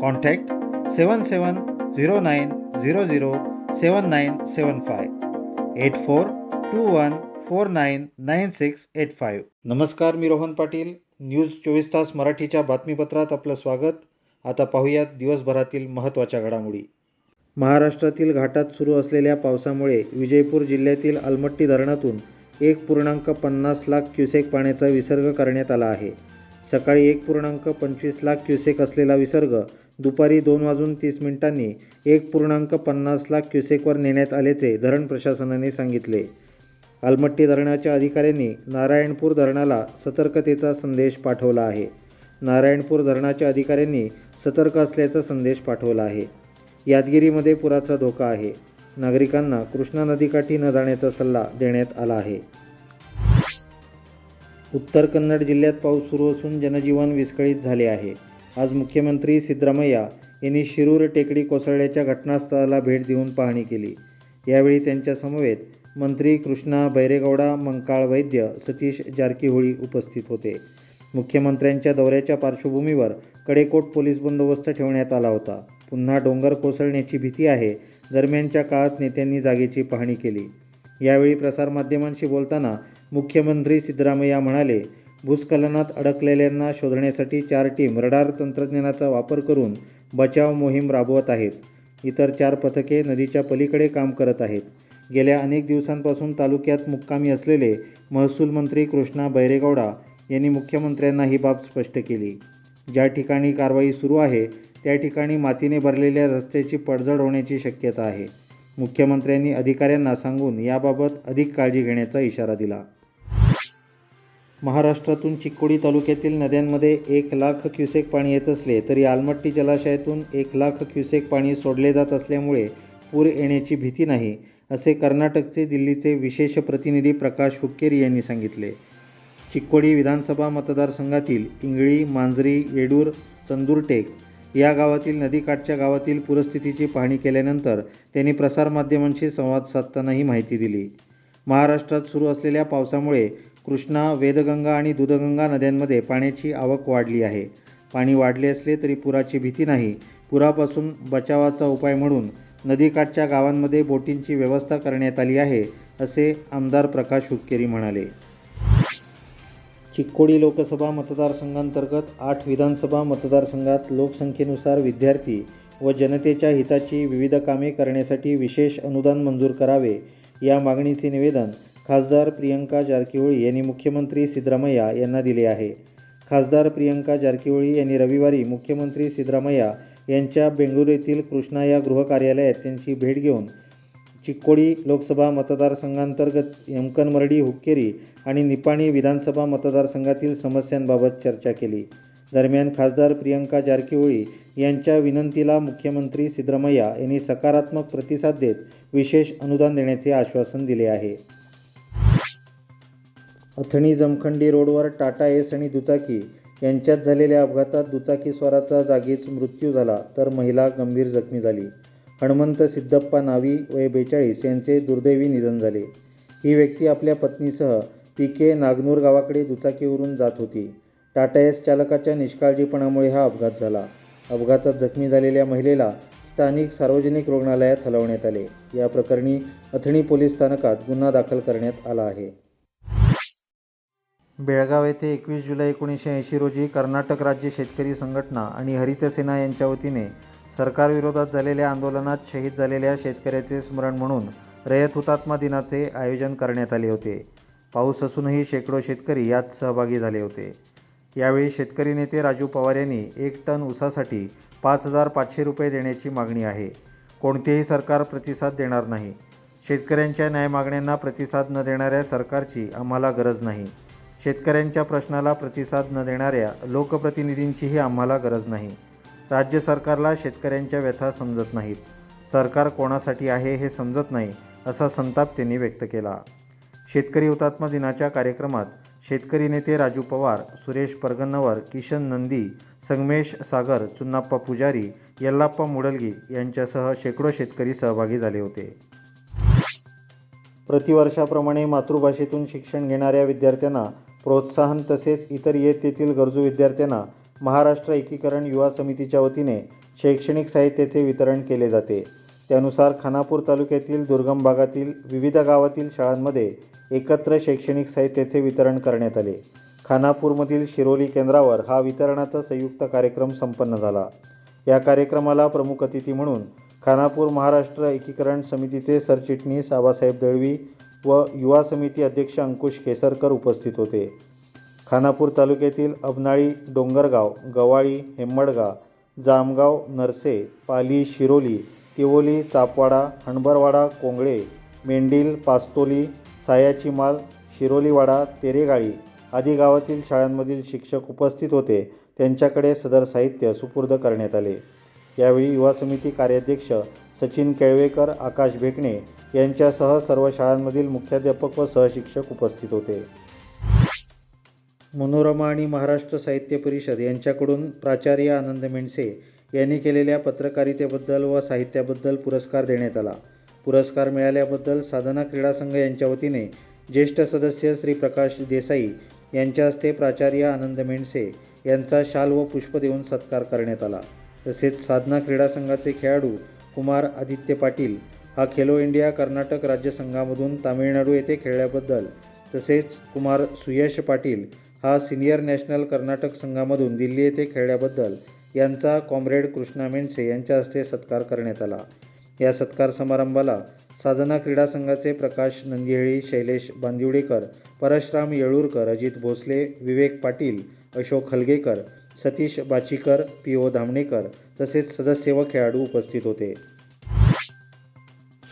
contact seven seven zero nine zero zero seven nine seven five eight four two one four nine nine six eight five. नमस्कार मी Rohan Patil. News चोवीस तास मराठीच्या बातमीपत्रात आपलं स्वागत. आता पाहूयात दिवसभरातील महत्त्वाच्या घडामोडी. महाराष्ट्रातील घाटात सुरू असलेल्या पावसामुळे विजयपूर जिल्ह्यातील अलमट्टी धरणातून एक पूर्णांक पन्नास लाख क्युसेक पाण्याचा विसर्ग करण्यात आला आहे. सकाळी एक पूर्णांक पंचवीस लाख क्युसेक असलेला विसर्ग दुपारी दोन वाजून तीस मिनिटांनी एक पूर्णांक पन्नास लाख क्युसेकवर नेण्यात आल्याचे धरण प्रशासनाने सांगितले. अलमट्टी धरणाच्या अधिकाऱ्यांनी नारायणपूर धरणाला सतर्कतेचा संदेश पाठवला आहे. नारायणपूर धरणाच्या अधिकाऱ्यांनी सतर्क असल्याचा संदेश पाठवला आहे. यादगिरीमध्ये पुराचा धोका आहे. नागरिकांना कृष्णा नदीकाठी न जाण्याचा सल्ला देण्यात आला आहे. उत्तर कन्नड जिल्ह्यात पाऊस सुरू असून जनजीवन विस्कळीत झाले आहे. आज मुख्यमंत्री सिद्धरामय्या यांनी शिरूर टेकडी कोसळल्याच्या घटनास्थळाला भेट देऊन पाहणी केली. यावेळी त्यांच्यासमवेत मंत्री कृष्णा बैरेगौडा मंकाळ वैद्य सतीश जारकीहोळी उपस्थित होते. मुख्यमंत्र्यांच्या दौऱ्याच्या पार्श्वभूमीवर कडेकोट पोलीस बंदोबस्त ठेवण्यात आला होता. पुन्हा डोंगर कोसळण्याची भीती आहे दरम्यानच्या काळात नेत्यांनी जागेची पाहणी केली. यावेळी प्रसारमाध्यमांशी बोलताना मुख्यमंत्री सिद्धरामय्या म्हणाले भूस्खलनात अडकलेल्यांना शोधण्यासाठी चार टीम रडार तंत्रज्ञानाचा वापर करून बचाव मोहीम राबवत आहेत. इतर चार पथके नदीच्या पलीकडे काम करत आहेत. गेल्या अनेक दिवसांपासून तालुक्यात मुक्कामी असलेले महसूल मंत्री कृष्णा बैरेगौडा यांनी मुख्यमंत्र्यांना ही बाब स्पष्ट केली. ज्या ठिकाणी कारवाई सुरू आहे त्या ठिकाणी मातीने भरलेल्या रस्त्याची पडझड होण्याची शक्यता आहे. मुख्यमंत्र्यांनी अधिकाऱ्यांना सांगून याबाबत अधिक काळजी घेण्याचा इशारा दिला. महाराष्ट्रातून चिक्कोडी तालुक्यातील नद्यांमध्ये एक लाख क्युसेक पाणी येत असले तरी आलमट्टी जलाशयातून एक लाख क्युसेक पाणी सोडले जात असल्यामुळे पूर येण्याची भीती नाही असे कर्नाटकचे दिल्लीचे विशेष प्रतिनिधी प्रकाश हुक्केरी यांनी सांगितले. चिक्कोडी विधानसभा मतदारसंघातील इंगळी मांजरी येडूर चंदूरटेक या गावातील नदीकाठच्या गावातील पूरस्थितीची पाहणी केल्यानंतर त्यांनी प्रसारमाध्यमांशी संवाद साधताना ही माहिती दिली. महाराष्ट्रात सुरू असलेल्या पावसामुळे कृष्णा वेदगंगा आणि दूधगंगा नद्यांमध्ये पाण्याची आवक वाढली आहे. पाणी वाढले असले तरी पुराची भीती नाही. पुरापासून बचावाचा उपाय म्हणून नदीकाठच्या गावांमध्ये बोटींची व्यवस्था करण्यात आली आहे असे आमदार प्रकाश हुक्केरी म्हणाले. चिक्कोडी लोकसभा मतदारसंघांतर्गत आठ विधानसभा मतदारसंघात लोकसंख्येनुसार विद्यार्थी व जनतेच्या हिताची विविध कामे करण्यासाठी विशेष अनुदान मंजूर करावे या मागणीचे निवेदन खासदार प्रियंका जारकिहोळी यांनी मुख्यमंत्री सिद्धरामय्या यांना दिले आहे. खासदार प्रियंका जारकिहोळी यांनी रविवारी मुख्यमंत्री सिद्धरामय्या यांच्या बेंगळुरू येथील कृष्णा या गृह कार्यालयात त्यांची भेट घेऊन चिक्कोडी लोकसभा मतदारसंघांतर्गत यमकनमर्डी हुक्केरी आणि निपाणी विधानसभा मतदारसंघातील समस्यांबाबत चर्चा केली. दरम्यान खासदार प्रियंका जारकिहोळी यांच्या विनंतीला मुख्यमंत्री सिद्धरामय्या यांनी सकारात्मक प्रतिसाद देत विशेष अनुदान देण्याचे आश्वासन दिले आहे. अथणी जमखंडी रोडवर टाटा एस आणि दुचाकी यांच्यात झालेल्या अपघातात दुचाकीस्वाराचा जागीच मृत्यू झाला तर महिला गंभीर जखमी झाली. हनुमंत सिद्धप्पा नावी वय बेचाळीस यांचे दुर्दैवी निधन झाले. ही व्यक्ती आपल्या पत्नीसह पी के नागनूर गावाकडे दुचाकीवरून जात होती. टाटा एस चालकाच्या निष्काळजीपणामुळे हा अपघात झाला. अपघातात जखमी झालेल्या महिलेला स्थानिक सार्वजनिक रुग्णालयात हलवण्यात आले. या प्रकरणी अथणी पोलीस स्थानकात गुन्हा दाखल करण्यात आला आहे. बेळगाव येथे एकवीस जुलै एकोणीसशे ऐंशी रोजी कर्नाटक राज्य शेतकरी संघटना आणि हरित सेना यांच्या वतीने सरकारविरोधात झालेल्या आंदोलनात शहीद झालेल्या शेतकऱ्याचे स्मरण म्हणून रयत हुतात्मा दिनाचे आयोजन करण्यात आले होते. पाऊस असूनही शेकडो शेतकरी यात सहभागी झाले होते. यावेळी शेतकरी नेते राजू पवार यांनी एक टन ऊसासाठी पाच हजार पाचशे रुपये देण्याची मागणी आहे. कोणतेही सरकार प्रतिसाद देणार नाही. शेतकऱ्यांच्या न्याय मागण्यांना प्रतिसाद न देणाऱ्या सरकारची आम्हाला गरज नाही. शेतकऱ्यांच्या प्रश्नाला प्रतिसाद न देणाऱ्या लोकप्रतिनिधींचीही आम्हाला गरज नाही. राज्य सरकारला शेतकऱ्यांच्या व्यथा समजत नाहीत. सरकार कोणासाठी आहे हे समजत नाही असा संताप त्यांनी व्यक्त केला. शेतकरी हुतात्मा दिनाच्या कार्यक्रमात शेतकरी नेते राजू पवार सुरेश परगन्नवर किशन नंदी संगमेश सागर चुन्नाप्पा पुजारी यल्लाप्पा मुडलगी यांच्यासह शेकडो शेतकरी सहभागी झाले होते. प्रतिवर्षाप्रमाणे मातृभाषेतून शिक्षण घेणाऱ्या विद्यार्थ्यांना प्रोत्साहन तसेच इतर इयत्तेतील गरजू विद्यार्थ्यांना महाराष्ट्र एकीकरण युवा समितीच्या वतीने शैक्षणिक साहित्याचे वितरण केले जाते. त्यानुसार खानापूर तालुक्यातील दुर्गम भागातील विविध गावातील शाळांमध्ये एकत्र शैक्षणिक साहित्याचे वितरण करण्यात आले. खानापूरमधील शिरोली केंद्रावर हा वितरणाचा संयुक्त कार्यक्रम संपन्न झाला. या कार्यक्रमाला प्रमुख अतिथी म्हणून खानापूर महाराष्ट्र एकीकरण समितीचे सरचिटणीस आबासाहेब दळवी व युवा समिती अध्यक्ष अंकुश केसरकर उपस्थित होते. खानापूर तालुक्यातील अबनाळी डोंगरगाव गवाळी हेम्मडगा जामगाव नरसे पाली शिरोली तिवोली चापवाडा हणबरवाडा कोंगळे मेंढील पास्तोली सायाची माल शिरोलीवाडा तेरेगाळी आदी गावातील शाळांमधील शिक्षक उपस्थित होते. त्यांच्याकडे सदर साहित्य सुपूर्द करण्यात आले. यावेळी युवा समिती कार्याध्यक्ष सचिन केळवेकर आकाश भेकणे यांच्यासह सर्व शाळांमधील मुख्याध्यापक व सहशिक्षक उपस्थित होते. मनोरमा आणि महाराष्ट्र साहित्य परिषद यांच्याकडून प्राचार्य आनंद मेंडसे यांनी केलेल्या पत्रकारितेबद्दल व साहित्याबद्दल पुरस्कार देण्यात आला. पुरस्कार मिळाल्याबद्दल साधना क्रीडा संघ यांच्या वतीने ज्येष्ठ सदस्य श्री प्रकाश देसाई यांच्या हस्ते प्राचार्य आनंद मेंडसे यांचा शाल व पुष्प देऊन सत्कार करण्यात आला. तसेच साधना क्रीडा संघाचे खेळाडू कुमार आदित्य पाटील हा खेलो इंडिया कर्नाटक राज्य संघामधून तामिळनाडू येथे खेळल्याबद्दल तसेच कुमार सुयश पाटील हा सिनियर नॅशनल कर्नाटक संघामधून दिल्ली येथे खेळल्याबद्दल यांचा कॉम्रेड कृष्णा मेंढसे यांच्या हस्ते सत्कार करण्यात आला. या सत्कार समारंभाला साधना क्रीडा संघाचे प्रकाश नंदिहेळी शैलेश बांदिवडेकर परशराम येळूरकर अजित भोसले विवेक पाटील अशोक हलगेकर सतीश बाचीकर पी ओ धामणेकर तसेच सदस्य व खेळाडू उपस्थित होते.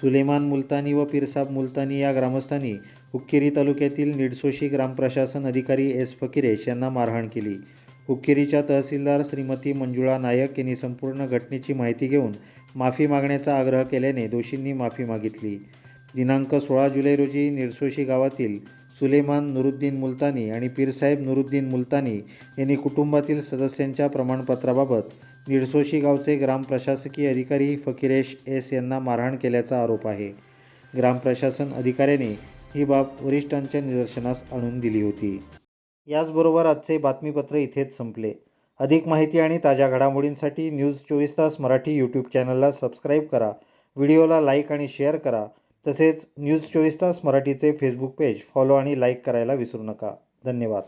सुलेमान मुलतानी व पिरसाब मुलतानी या ग्रामस्थांनी हुक्केरी तालुक्यातील निडसोशी ग्रामप्रशासन अधिकारी एस फकिरेश यांना मारहाण केली. हुक्केरीच्या तहसीलदार श्रीमती मंजुळा नायक यांनी संपूर्ण घटनेची माहिती घेऊन माफी मागण्याचा आग्रह केल्याने दोषींनी माफी मागितली. दिनांक सोळा जुलै रोजी निरसोशी गावातील सुलेमान नुरुद्दीन मुलतानी आणि पीरसाहेब नुरुद्दीन मुलतानी यांनी कुटुंबातील सदस्यांच्या प्रमाणपत्राबाबत निडसोशी गावचे ग्रामप्रशासकीय अधिकारी फकिरेश एस यांना मारहाण केल्याचा आरोप आहे. ग्रामप्रशासन अधिकाऱ्याने ही बाब वरिष्ठांच्या निदर्शनास आणून दिली होती. याचबरोबर आजचे बातमीपत्र इथेच संपले. अधिक माहिती आणि ताज्या घडामोडींसाठी न्यूज चोवीस तास मराठी यूट्यूब चॅनलला सबस्क्राईब करा. व्हिडिओला लाईक आणि शेअर करा. तसेच न्यूज चोवीस तास मराठीचे फेसबुक पेज फॉलो आणि लाईक करायला विसरू नका. धन्यवाद.